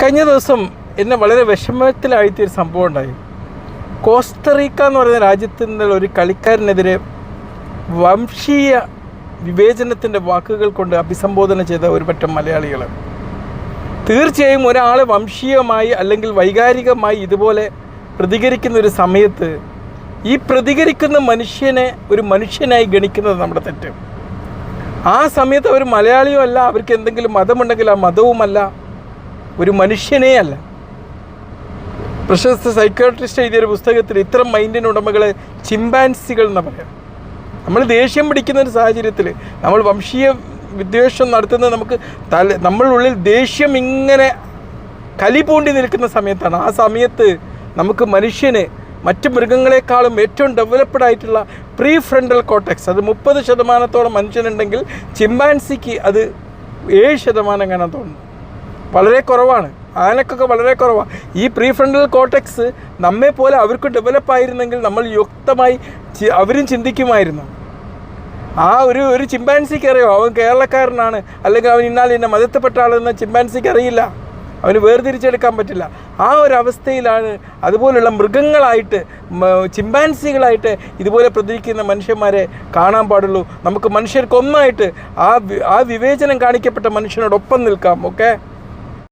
കഴിഞ്ഞ ദിവസം എന്നെ വളരെ വിഷമത്തിലാഴ്ത്തിയൊരു സംഭവം ഉണ്ടായി. കോസ്റ്ററീക്ക എന്ന് പറയുന്ന രാജ്യത്തിൽ നിന്നുള്ള ഒരു കളിക്കാരനെതിരെ വംശീയ വിവേചനത്തിന്റെ വാക്കുകൾ കൊണ്ട് അഭിസംബോധന ചെയ്ത ഒരു പറ്റം മലയാളികൾ തീർച്ചയായും ഒരാളെ വംശീയമായി അല്ലെങ്കിൽ വൈകാരികമായി ഇതുപോലെ പ്രതികരിക്കുന്ന ഒരു സമയത്ത് ഈ പ്രതികരിക്കുന്ന മനുഷ്യനെ ഒരു മനുഷ്യനായി ഗണിക്കുന്നത് നമ്മുടെ തെറ്റ്. ആ സമയത്ത് അവർ മലയാളിയും അല്ല അവർക്ക് എന്തെങ്കിലും മതമുണ്ടെങ്കിൽ ആ മതവുമല്ല. ഒരു മനുഷ്യനേ അല്ല പ്രശസ്ത സൈക്കാട്രിസ്റ്റ് എഴുതിയൊരു പുസ്തകത്തിൽ ഇത്തരം മൈൻഡിന് ഉടമകളെ ചിമ്പാൻസികൾ എന്ന് പറയാം. നമ്മൾ ദേഷ്യം പിടിക്കുന്ന ഒരു സാഹചര്യത്തിൽ നമ്മൾ വംശീയ വിദ്വേഷം നടത്തുന്നത് നമുക്ക് തല നമ്മളുള്ളിൽ ദേഷ്യം ഇങ്ങനെ കലി പൂണ്ടി നിൽക്കുന്ന സമയത്താണ്. ആ സമയത്ത് നമുക്ക് മനുഷ്യന് മറ്റ് മൃഗങ്ങളെക്കാളും ഏറ്റവും ഡെവലപ്ഡ് ആയിട്ടുള്ള പ്രീ ഫ്രണ്ടൽ കോട്ടക്സ് അത് മുപ്പത് ശതമാനത്തോളം മനുഷ്യനുണ്ടെങ്കിൽ ചിമ്പാൻസിക്ക് അത് ഏഴ് ശതമാനം കാണാൻ തോന്നുന്നു. വളരെ കുറവാണ്. ആനക്കൊക്കെ വളരെ കുറവാണ് ഈ പ്രീ ഫ്രണ്ടൽ കോട്ടക്സ് നമ്മെ പോലെ അവർക്ക് ഡെവലപ്പ് ആയിരുന്നെങ്കിൽ നമ്മൾ യുക്തമായി അവരും ചിന്തിക്കുമായിരുന്നു. ആ ഒരു ഒരു ചിമ്പാൻസിക്ക് അറിയോ അവൻ കേരളക്കാരനാണ്. അല്ലെങ്കിൽ അവൻ ഇന്നാൽ ഇന്ന മതത്തിൽപ്പെട്ട ആളെന്ന് ചിമ്പാൻസിക്ക് അറിയില്ല. അവന് വേർതിരിച്ചെടുക്കാൻ പറ്റില്ല. ആ ഒരു അവസ്ഥയിലാണ് അതുപോലുള്ള മൃഗങ്ങളായിട്ട് ചിമ്പാൻസികളായിട്ട് ഇതുപോലെ പ്രതികരിക്കുന്ന മനുഷ്യന്മാരെ കാണാൻ പാടുള്ളൂ. നമുക്ക് മനുഷ്യർക്കൊന്നായിട്ട് ആ ആ വിവേചനം കാണിക്കപ്പെട്ട മനുഷ്യനോടൊപ്പം നിൽക്കാം ഓക്കെ